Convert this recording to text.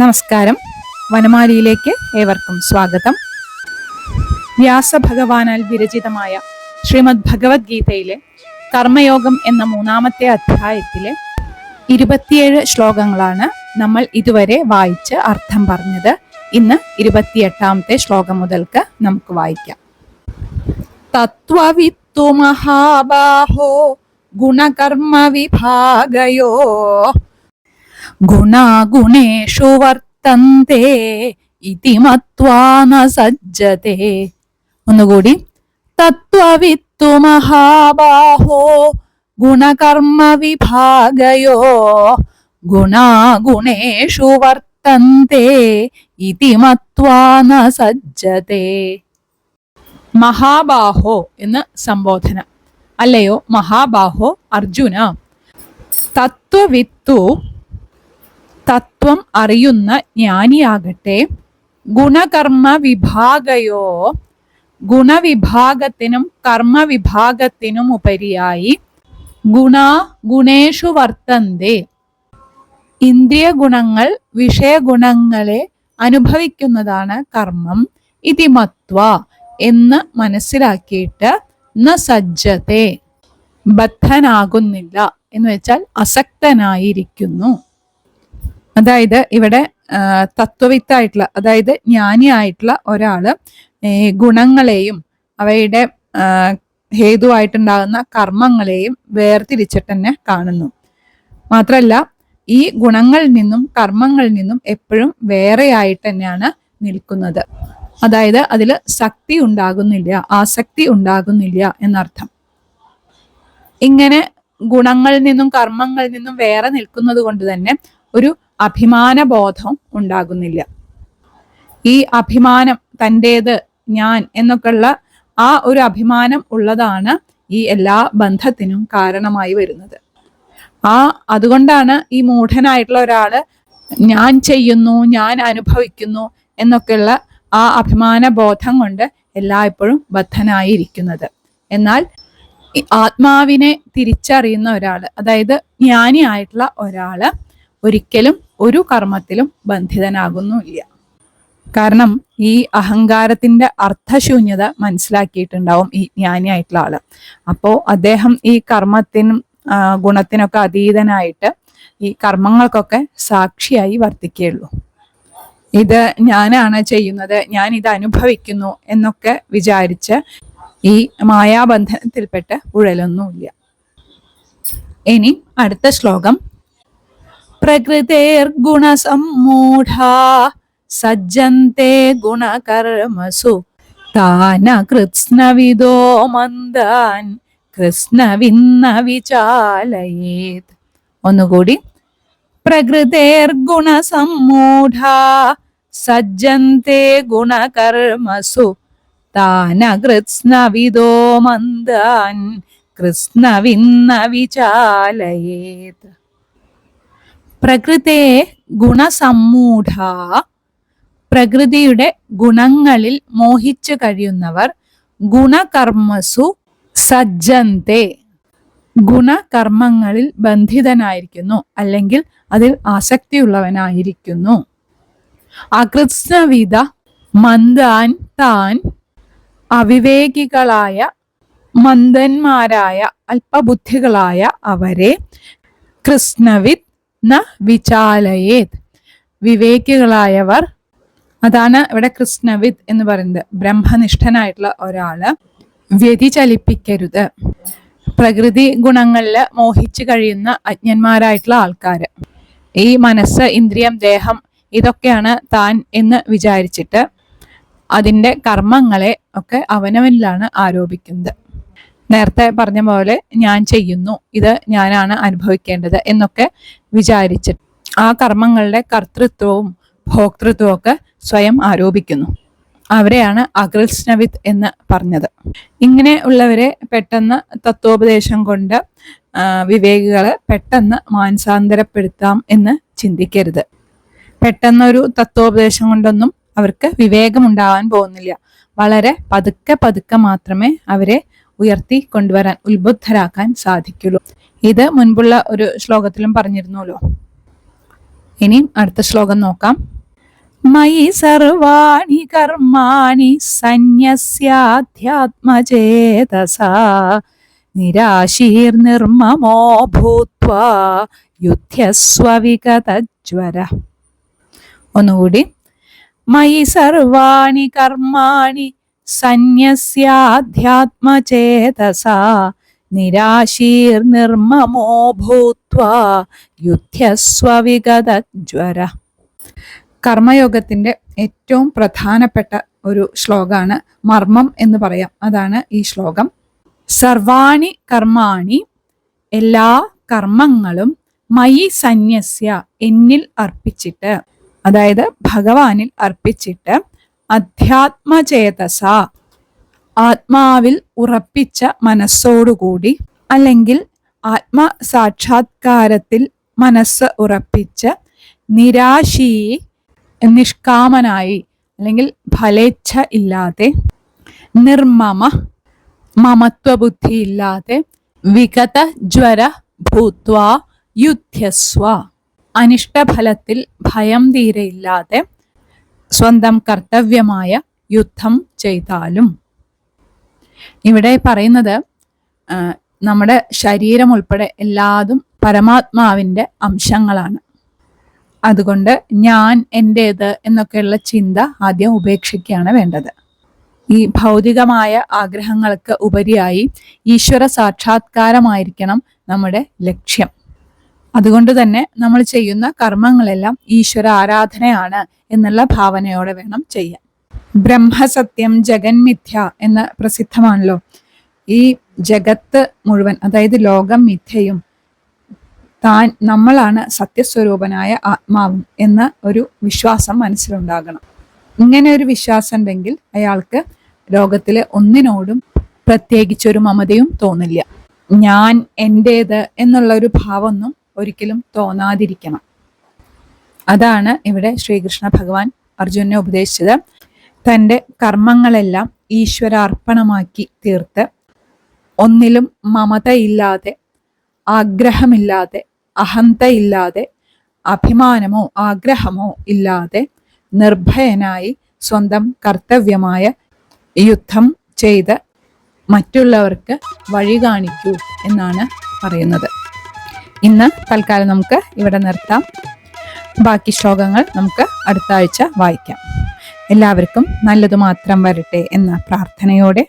നമസ്കാരം. വനമാലിയിലേക്ക് ഏവർക്കും സ്വാഗതം. വ്യാസഭഗവാനാൽ വിരചിതമായ ശ്രീമദ് ഭഗവത്ഗീതയിലെ കർമ്മയോഗം എന്ന മൂന്നാമത്തെ അധ്യായത്തിലെ ഇരുപത്തിയേഴ് ശ്ലോകങ്ങളാണ് നമ്മൾ ഇതുവരെ വായിച്ച് അർത്ഥം പറഞ്ഞത്. ഇന്ന് ഇരുപത്തിയെട്ടാമത്തെ ശ്ലോകം മുതൽക്ക് നമുക്ക് വായിക്കാം. തത്വവിത്തു മഹാബാഹോ ഗുണകർമ്മ വിഭാഗയോ ഗുണാഗുണേഷു വർത്തന്തേ ഇതി മത്വാന സജ്ജത്തെ ഒന്നുകൂടി തത്വവിത്തു മഹാബാഹോ ഗുണകർമ്മ വിഭാഗയോ ഗുണാഗുണേഷു വർത്തന്തേ ഇതി മത്വാന സജ്ജത്തെ മഹാബാഹോ എന്ന് സംബോധന. അല്ലയോ മഹാബാഹോ അർജുന. തത്വവിത്തു തത്വം അറിയുന്ന ജ്ഞാനിയാകട്ടെ ഗുണകർമ്മ വിഭാഗയോ ഗുണവിഭാഗത്തിനും കർമ്മവിഭാഗത്തിനും ഉപരിയായി ഗുണ ഗുണേഷു വർത്തന്തേ. ഇന്ദ്രിയ ഗുണങ്ങൾ വിഷയഗുണങ്ങളെ അനുഭവിക്കുന്നതാണ് കർമ്മം. ഇതിമത്വ എന്ന് മനസ്സിലാക്കിയിട്ട് ന സജ്ജത്തെ ബദ്ധനാകുന്നില്ല എന്ന് വെച്ചാൽ അസക്തനായിരിക്കുന്നു. അതായത് ഇവിടെ തത്വവിത്തായിട്ടുള്ള അതായത് ജ്ഞാനിയായിട്ടുള്ള ഒരാൾ ഗുണങ്ങളെയും അവയുടെ ഹേതുവായിട്ടുണ്ടാകുന്ന കർമ്മങ്ങളെയും വേർതിരിച്ചിട്ട് തന്നെ കാണുന്നു. മാത്രമല്ല ഈ ഗുണങ്ങളിൽ നിന്നും കർമ്മങ്ങളിൽ നിന്നും എപ്പോഴും വേറെയായിട്ട് തന്നെയാണ് നിൽക്കുന്നത്. അതായത് അതിൽ ശക്തി ഉണ്ടാകുന്നില്ല ആസക്തി ഉണ്ടാകുന്നില്ല എന്നർത്ഥം. ഇങ്ങനെ ഗുണങ്ങളിൽ നിന്നും കർമ്മങ്ങളിൽ നിന്നും വേറെ നിൽക്കുന്നത് കൊണ്ട് തന്നെ ഒരു അഭിമാന ബോധം ഉണ്ടാകുന്നില്ല. ഈ അഭിമാനം തന്റേത് ഞാൻ എന്നൊക്കെയുള്ള ആ ഒരു അഭിമാനം ഉള്ളതാണ് ഈ എല്ലാ ബന്ധത്തിനും കാരണമായി വരുന്നത്. ആ അതുകൊണ്ടാണ് ഈ മൂഢനായിട്ടുള്ള ഒരാൾ ഞാൻ ചെയ്യുന്നു ഞാൻ അനുഭവിക്കുന്നു എന്നൊക്കെയുള്ള ആ അഭിമാന ബോധം കൊണ്ട് എല്ലായ്പ്പോഴും ബദ്ധനായിരിക്കുന്നത്. എന്നാൽ ആത്മാവിനെ തിരിച്ചറിയുന്ന ഒരാൾ അതായത് ജ്ഞാനിയായിട്ടുള്ള ഒരാൾ ഒരിക്കലും ഒരു കർമ്മത്തിലും ബന്ധിതനാകുന്നുമില്ല. കാരണം ഈ അഹങ്കാരത്തിന്റെ അർത്ഥശൂന്യത മനസ്സിലാക്കിയിട്ടുണ്ടാവും ഈ ജ്ഞാനിയായിട്ടുള്ള ആൾ. അപ്പോ അദ്ദേഹം ഈ കർമ്മത്തിനും ഗുണത്തിനൊക്കെ അതീതനായിട്ട് ഈ കർമ്മങ്ങൾക്കൊക്കെ സാക്ഷിയായി വർത്തിക്കുകയുള്ളൂ. ഇത് ഞാനാണ് ചെയ്യുന്നത് ഞാൻ ഇത് അനുഭവിക്കുന്നു എന്നൊക്കെ വിചാരിച്ച് ഈ മായാബന്ധനത്തിൽപ്പെട്ട് ഉഴലൊന്നുമില്ല. ഇനി അടുത്ത ശ്ലോകം പ്രകൃതേർഗുണസമ്മൂഢ സജ്ജന്തേ ഗുണകർമ്മസു. താന കൃത്സ്നവിദോ മന്ദാൻ കൃഷ്ണവിന്ന വിചാലയേത് ഒന്നുകൂടി പ്രകൃതേർഗുണസമ്മൂഢ സജ്ജന്തേ ഗുണകർമ്മസു. താന കൃത്സ്നവിദോ മന്ദാൻ കൃഷ്ണവിന്ന വിചാലയേത് പ്രകൃതേ ഗുണസമ്മൂഢ. പ്രകൃതിയുടെ ഗുണങ്ങളിൽ മോഹിച്ചു കഴിയുന്നവർ ഗുണകർമ്മസു സജ്ജന്തെ. ഗുണകർമ്മങ്ങളിൽ ബന്ധിതനായിരിക്കുന്നു അല്ലെങ്കിൽ അതിൽ ആസക്തിയുള്ളവനായിരിക്കുന്നു. അകൃത്സ്നവിധ മന്ദാൻ താൻ അവിവേകികളായ മന്ദന്മാരായ അല്പബുദ്ധികളായ അവരെ കൃഷ്ണവിത് ന വിചാലയേത്. വിവേകികളായവർ. അതാണ് ഇവിടെ കൃഷ്ണവിത് എന്ന് പറയുന്നത്. ബ്രഹ്മനിഷ്ഠനായിട്ടുള്ള ഒരാൾ. വ്യതിചലിപ്പിക്കരുത് പ്രകൃതി ഗുണങ്ങളിൽ മോഹിച്ചു കഴിയുന്ന അജ്ഞന്മാരായിട്ടുള്ള ആൾക്കാര്. ഈ മനസ്സ് ഇന്ദ്രിയം ദേഹം ഇതൊക്കെയാണ് താൻ എന്ന് വിചാരിച്ചിട്ട് അതിന്റെ കർമ്മങ്ങളെ ഒക്കെ അവനവനിലാണ് ആരോപിക്കുന്നത്. നേരത്തെ പറഞ്ഞ പോലെ ഞാൻ ചെയ്യുന്നു. ഇത് ഞാനാണ് അനുഭവിക്കേണ്ടത് എന്നൊക്കെ വിചാരിച്ച് ആ കർമ്മങ്ങളുടെ കർത്തൃത്വവും ഭോക്തൃത്വവും ഒക്കെ സ്വയം ആരോപിക്കുന്നു. അവരെയാണ് അകൃഷ്ണവിത്ത് എന്ന് പറഞ്ഞത്. ഇങ്ങനെ ഉള്ളവരെ പെട്ടെന്ന് തത്വോപദേശം കൊണ്ട് വിവേകികളെ പെട്ടെന്ന് മാനസാന്തരപ്പെടുത്താം എന്ന് ചിന്തിക്കരുത്. പെട്ടെന്നൊരു തത്വോപദേശം കൊണ്ടൊന്നും അവർക്ക് വിവേകമുണ്ടാവാൻ പോകുന്നില്ല. വളരെ പതുക്കെ പതുക്കെ മാത്രമേ അവരെ ഉയർത്തി കൊണ്ടുവരാൻ ഉത്ബുദ്ധരാക്കാൻ സാധിക്കുള്ളൂ. ഇത് മുൻപുള്ള ഒരു ശ്ലോകത്തിലും പറഞ്ഞിരുന്നല്ലോ. ഇനിയും അടുത്ത ശ്ലോകം നോക്കാം. മയി സർവാണി കർമാണി സന്യസ്യാധ്യാത്മചേതസ നിരാശീർനിർമ്മമോ ഭൂത്വ യുദ്ധസ്വവികതജ്വര ഒന്നുകൂടി. മയി സർവാണി കർമാണി സന്യസ്യാധ്യാത്മചേതസ നിരാശീർനിർമ്മമോ ഭൂത്വാ യുദ്ധസ്വവിഗതജ്വര. കർമ്മയോഗത്തിന്റെ ഏറ്റവും പ്രധാനപ്പെട്ട ഒരു ശ്ലോകമാണ് മർമ്മം എന്ന് പറയാം. അതാണ് ഈ ശ്ലോകം. സർവാണി കർമാണി എല്ലാ കർമ്മങ്ങളും മയി സന്യസ്യ എന്നിൽ അർപ്പിച്ചിട്ട് അതായത് ഭഗവാനിൽ അർപ്പിച്ചിട്ട് അധ്യാത്മചേതസ. ആത്മാവിൽ ഉറപ്പിച്ച മനസ്സോടുകൂടി അല്ലെങ്കിൽ ആത്മസാക്ഷാത്കാരത്തിൽ മനസ്സ് ഉറപ്പിച്ച് നിരാശിയെ നിഷ്കാമനായി അല്ലെങ്കിൽ ഫലേച്ഛ ഇല്ലാതെ നിർമ്മമ മമത്വബുദ്ധി ഇല്ലാതെ വിഗത ജ്വര ഭൂത്വ യുദ്ധ്യസ്വ. അനിഷ്ടഫലത്തിൽ ഭയം തീരെയില്ലാതെ സ്വന്തം കർത്തവ്യമായ യുദ്ധം ചെയ്താലും. ഇവിടെ പറയുന്നത് നമ്മുടെ ശരീരം ഉൾപ്പെടെ എല്ലാതും പരമാത്മാവിന്റെ അംശങ്ങളാണ്. അതുകൊണ്ട് ഞാൻ എന്റേത് എന്നൊക്കെയുള്ള ചിന്ത ആദ്യം ഉപേക്ഷിക്കുകയാണ് വേണ്ടത്. ഈ ഭൗതികമായ ആഗ്രഹങ്ങൾക്ക് ഉപരിയായി ഈശ്വര സാക്ഷാത്കാരമായിരിക്കണം നമ്മുടെ ലക്ഷ്യം. അതുകൊണ്ട് തന്നെ നമ്മൾ ചെയ്യുന്ന കർമ്മങ്ങളെല്ലാം ഈശ്വര ആരാധനയാണ് എന്നുള്ള ഭാവനയോടെ വേണം ചെയ്യാൻ. ബ്രഹ്മസത്യം ജഗന്മിഥ്യ എന്ന പ്രസിദ്ധമാണല്ലോ. ഈ ജഗത്ത് മുഴുവൻ അതായത് ലോകം മിഥ്യയും താൻ നമ്മളാണ് സത്യസ്വരൂപനായ ആത്മാവും എന്ന ഒരു വിശ്വാസം മനസ്സിലുണ്ടാകണം. ഇങ്ങനെ ഒരു വിശ്വാസം ഉണ്ടെങ്കിൽ അയാൾക്ക് ലോകത്തിലെ ഒന്നിനോടും പ്രത്യേകിച്ചൊരു മമതയും തോന്നില്ല. ഞാൻ എന്റേത് എന്നുള്ള ഒരു ഭാവമൊന്നും ഒരിക്കലും തോന്നാതിരിക്കണം. അതാണ് ഇവിടെ ശ്രീകൃഷ്ണ ഭഗവാൻ അർജുനെ ഉപദേശിച്ചത്. തന്റെ കർമ്മങ്ങളെല്ലാം ഈശ്വരാർപ്പണമാക്കി തീർത്ത് ഒന്നിലും മമതയില്ലാതെ ആഗ്രഹമില്ലാതെ അഹന്തയില്ലാതെ അഭിമാനമോ ആഗ്രഹമോ ഇല്ലാതെ നിർഭയനായി സ്വന്തം കർത്തവ്യമായ യുദ്ധം ചെയ്ത് മറ്റുള്ളവർക്ക് വഴി കാണിക്കൂ എന്നാണ് പറയുന്നത്. ഇന്ന് തൽക്കാലം നമുക്ക് ഇവിടെ നിർത്താം. ബാക്കി ശ്ലോകങ്ങൾ നമുക്ക് അടുത്ത ആഴ്ച വായിക്കാം. എല്ലാവർക്കും നല്ലതു മാത്രം വരട്ടെ എന്ന പ്രാർത്ഥനയോടെ